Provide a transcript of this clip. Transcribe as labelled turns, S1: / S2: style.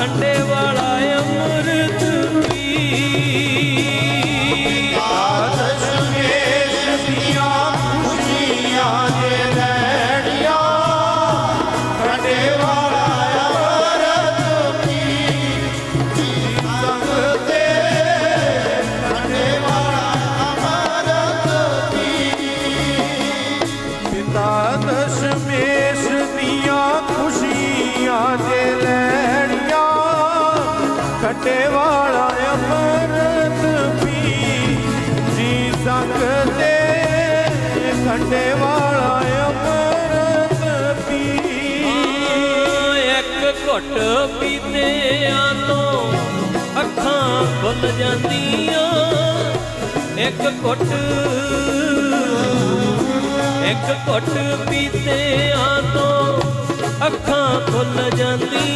S1: ਖੰਡੇ ਵਾਲਾ ਅੰਮ੍ਰਿਤ ਪੀ।
S2: ਦਸ਼ਮੇਸ਼ ਦੀਆਂ ਖੁਸ਼ੀਆਂ ਦੇ ਲੈਣੀਆਂ ਖੰਡੇ ਵਾਲਾ ਅੰਮ੍ਰਿਤ ਪੀ ਸੰਗ ਤੇ ਖੰਡੇ ਵਾਲਾ ਅਮਰਤ ਪਿਤਾ ਦਸ਼ਮੇਸ਼ ਦੀਆਂ ਖੁਸ਼ੀਆਂ ਦੇ ਖੱਟੇ ਵਾਲਾ ਅੰਮ੍ਰਿਤ ਪੀ ਜੀ ਸਕਦੇ। ਤੇ ਵਾਲਾ ਅੰਮ੍ਰਿਤ ਪੀ
S1: ਇੱਕ ਘੁੱਟ ਪੀਤਿਆਂ ਤੋਂ ਅੱਖਾਂ ਖੁੱਲ ਜਾਂਦੀਆਂ। ਇੱਕ ਘੁੱਟ ਇੱਕ ਘੁੱਟ ਪੀਤਿਆਂ ਤੋਂ ਅੱਖਾਂ ਖੁੱਲ ਜਾਂਦੀਆਂ।